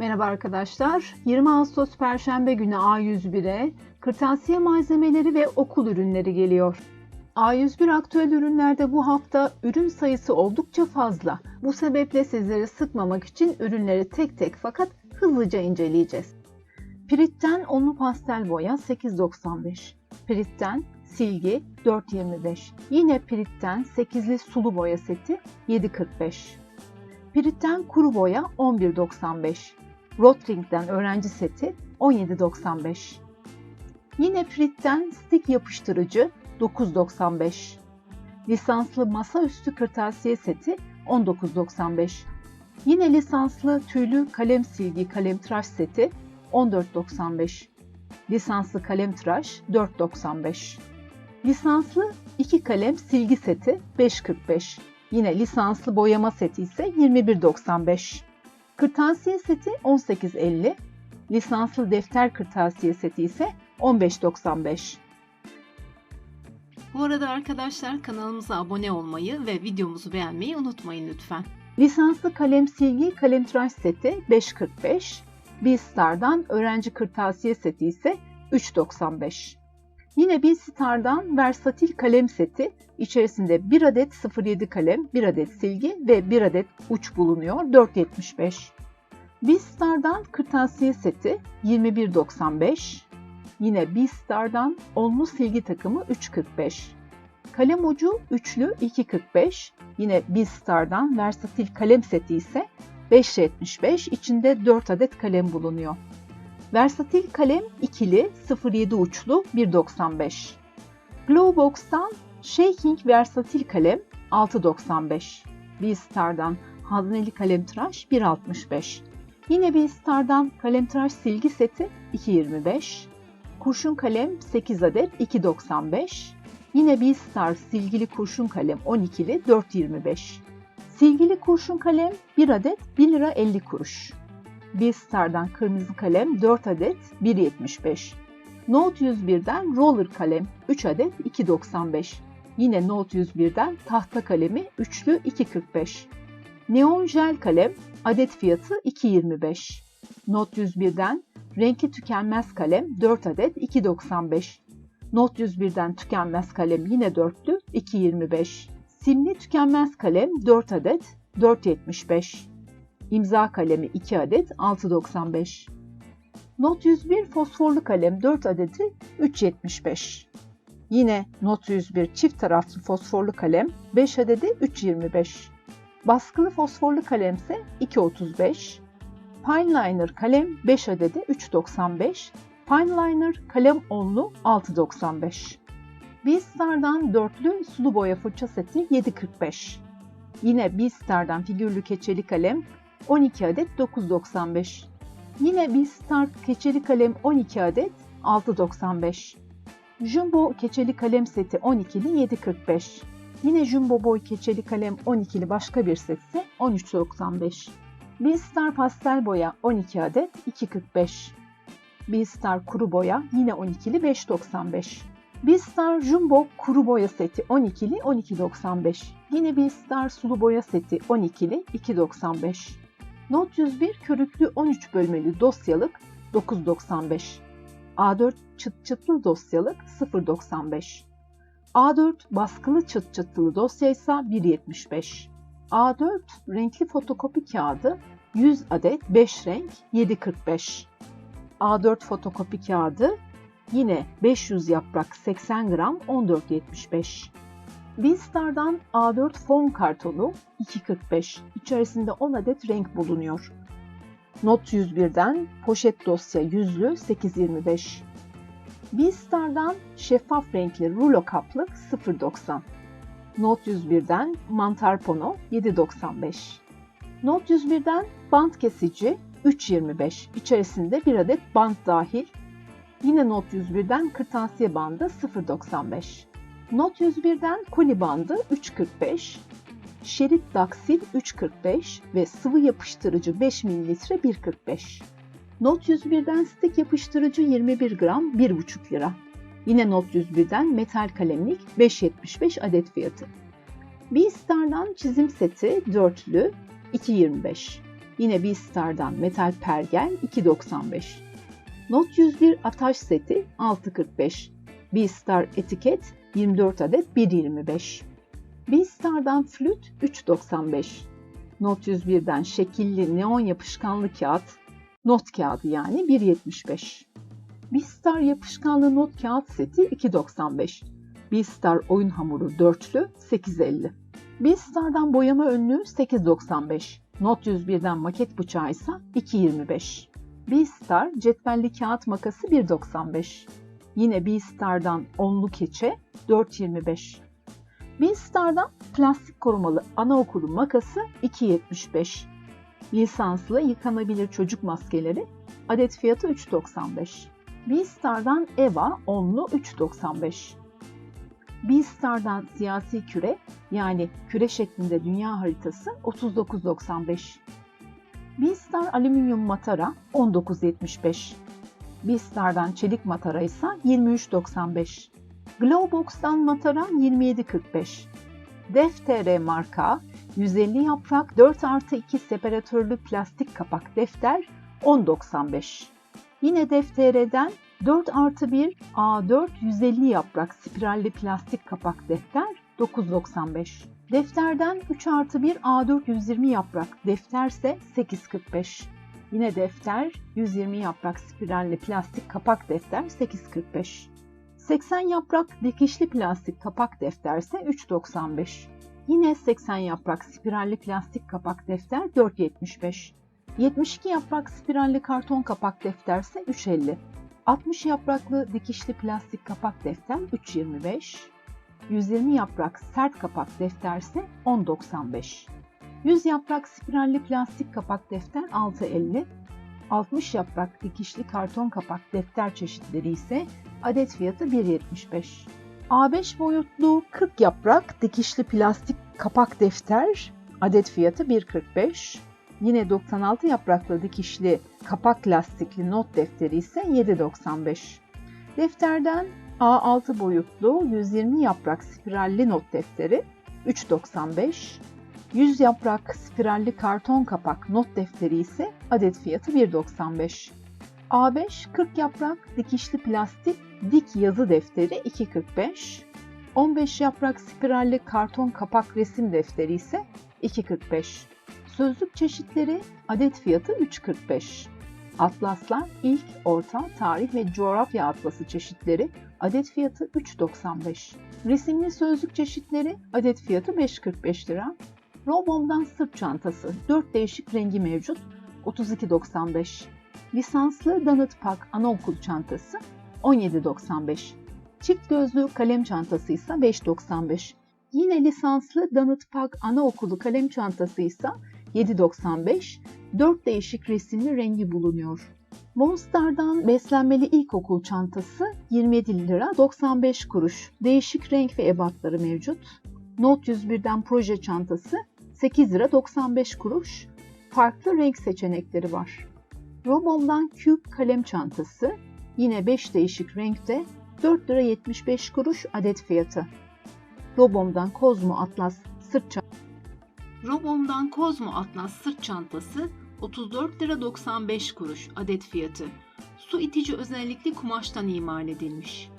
Merhaba arkadaşlar. 20 Ağustos Perşembe günü A101'e kırtasiye malzemeleri ve okul ürünleri geliyor. A101 aktüel ürünlerde bu hafta ürün sayısı oldukça fazla. Bu sebeple sizleri sıkmamak için ürünleri tek tek fakat hızlıca inceleyeceğiz. Piritten onlu pastel boya 8.95. Piritten silgi 4.25. Yine Piritten 8'li sulu boya seti 7.45. Piritten kuru boya 11.95. Rotring'den öğrenci seti 17.95. Yine Piritten stick yapıştırıcı 9.95. Lisanslı masaüstü kırtasiye seti 19.95. Yine lisanslı tüylü kalem silgi kalem tıraş seti 14.95. Lisanslı kalem tıraş 4.95. Lisanslı 2 kalem silgi seti 5.45. Yine lisanslı boyama seti ise 21.95. Kırtasiye seti 18.50. Lisanslı defter kırtasiye seti ise 15.95. Bu arada arkadaşlar kanalımıza abone olmayı ve videomuzu beğenmeyi unutmayın lütfen. Lisanslı kalem silgi kalem tıraş seti 5.45. Beastar'dan öğrenci kırtasiye seti ise 3.95. Yine Beastar'dan versatil kalem seti içerisinde 1 adet 07 kalem, 1 adet silgi ve 1 adet uç bulunuyor 4.75. Beastar'dan kırtasiye seti 21.95. Yine Beastar'dan onlu silgi takımı 3.45. Kalem ucu üçlü 2.45. Yine Beastar'dan versatil kalem seti ise 5.75 içinde 4 adet kalem bulunuyor. Versatil kalem ikili 07 uçlu 1.95. Glowbox'tan Shaking versatil kalem 6.95. Beastar'dan hazneli kalem tıraş 1.65. Yine Beastar'dan kalem tıraş silgi seti 2.25. Kurşun kalem 8 adet 2.95. Yine Beastar silgili kurşun kalem 12'li 4.25. Silgili kurşun kalem 1 adet 1 lira 50 kuruş. Beastar'dan kırmızı kalem 4 adet 1.75. Note 101'den roller kalem 3 adet 2.95. Yine Note 101'den tahta kalemi üçlü 2.45. Neon jel kalem adet fiyatı 2.25. Note 101'den renkli tükenmez kalem 4 adet 2.95. Note 101'den tükenmez kalem yine dörtlü 2.25. Simli tükenmez kalem 4 adet 4.75. İmza kalemi 2 adet 6.95. Not 101 fosforlu kalem 4 adeti 3.75. Yine Not 101 çift taraflı fosforlu kalem 5 adedi 3.25. Baskılı fosforlu kalem ise 2.35. Fineliner kalem 5 adedi 3.95. Fineliner kalem onlu 6.95. Beastar'dan dörtlü sulu boya fırça seti 7.45. Yine Beastar'dan figürlü keçeli kalem 12 adet 9.95. Yine Beastar keçeli kalem 12 adet 6.95. Jumbo keçeli kalem seti 12'li 7.45. Yine Jumbo Boy keçeli kalem 12'li başka bir set ise 13.95. Beastar pastel boya 12 adet 2.45. Beastar kuru boya yine 12'li 5.95. Beastar Jumbo kuru boya seti 12'li 12.95. Yine Beastar sulu boya seti 12'li 2.95. Note 101 körüklü 13 bölmeli dosyalık 9.95. A4 çıt çıtlı dosyalık 0.95. A4 baskılı çıt çıtlı dosya ise 1.75. A4 renkli fotokopi kağıdı 100 adet 5 renk 7.45. A4 fotokopi kağıdı yine 500 yaprak 80 gram 14.75. Beastar'dan A4 fon kartonu 2.45. İçerisinde 10 adet renk bulunuyor. Not 101'den poşet dosya yüzlü 8.25. Beastar'dan şeffaf renkli rulo kaplık 0.90. Not 101'den mantar pono 7.95. Not 101'den bant kesici 3.25. İçerisinde bir adet bant dahil. Yine Not 101'den kırtasiye bandı 0.95. Not 101'den koli bandı 3.45, şerit daksil 3.45 ve sıvı yapıştırıcı 5 ml 1.45. Not 101'den stick yapıştırıcı 21 gram 1.5 lira. Yine Not 101'den metal kalemlik 5.75 adet fiyatı. Beastar'dan çizim seti dörtlü 2.25. Yine Beastar'dan metal pergel 2.95. Not 101 ataş seti 6.45. Beastar etiket 24 adet 1.25. Beastar'dan flüt 3.95. Not 101'den şekilli neon yapışkanlı kağıt, not kağıdı yani 1.75. Beastar yapışkanlı not kağıt seti 2.95. Beastar oyun hamuru dörtlü 8.50. Beastar'dan boyama önlüğü 8.95. Not 101'den maket bıçağı ise 2.25. Beastar cetvelli kağıt makası 1.95. Yine Beastar'dan onlu keçe 4.25. Beastar'dan plastik korumalı anaokulu makası 2.75. Lisanslı yıkanabilir çocuk maskeleri adet fiyatı 3.95. Beastar'dan Eva onlu 3.95. Beastar'dan siyasi küre yani küre şeklinde dünya haritası 39.95. Beastar alüminyum matara 19.75. Beastar'dan çelik matara ise 23.95. Glowbox'tan matara 27.45. Deftere marka 150 yaprak 4 artı 2 separatörlü plastik kapak defter 10.95. Yine deftereden 4 artı 1 A4 150 yaprak spiralli plastik kapak defter 9.95. Defterden 3 artı 1 A4 120 yaprak defterse 8.45. Yine defter 120 yaprak spiralli plastik kapak defter 8.45. 80 yaprak dikişli plastik kapak defterse 3.95. Yine 80 yaprak spiralli plastik kapak defter 4.75. 72 yaprak spiralli karton kapak defterse 3.50. 60 yapraklı dikişli plastik kapak defter 3.25. 120 yaprak sert kapak defterse 10.95. 100 yaprak spiralli plastik kapak defter 6.50. 60 yaprak dikişli karton kapak defter çeşitleri ise adet fiyatı 1.75. A5 boyutlu 40 yaprak dikişli plastik kapak defter adet fiyatı 1.45. Yine 96 yapraklı dikişli kapak lastikli not defteri ise 7.95. Defterden A6 boyutlu 120 yaprak spiralli not defteri 3.95. 100 yaprak spiralli karton kapak not defteri ise adet fiyatı 1.95. A5 40 yaprak dikişli plastik dik yazı defteri 2.45. 15 yaprak spiralli karton kapak resim defteri ise 2.45. Sözlük çeşitleri adet fiyatı 3.45. Atlaslar ilk, orta, tarih ve coğrafya atlası çeşitleri adet fiyatı 3.95. Resimli sözlük çeşitleri adet fiyatı 5.45 lira. Robom'dan sırt çantası 4 değişik rengi mevcut 32.95. Lisanslı Donut Pack anaokul çantası 17.95. Çift gözlü kalem çantası ise 5.95. Yine lisanslı Donut Pack anaokulu kalem çantası ise 7.95. 4 değişik resimli rengi bulunuyor. Monster'dan beslenmeli ilkokul çantası 27 lira 95 kuruş. Değişik renk ve ebatları mevcut. Note 101'den proje çantası 8 lira 95 kuruş. Farklı renk seçenekleri var. Robom'dan Cube kalem çantası yine 5 değişik renkte 4 lira 75 kuruş adet fiyatı. Robom'dan Cosmo Atlas sırt çantası Robom'dan Cosmo Atlas sırt çantası 34 lira 95 kuruş adet fiyatı. Su itici özellikli kumaştan imal edilmiş.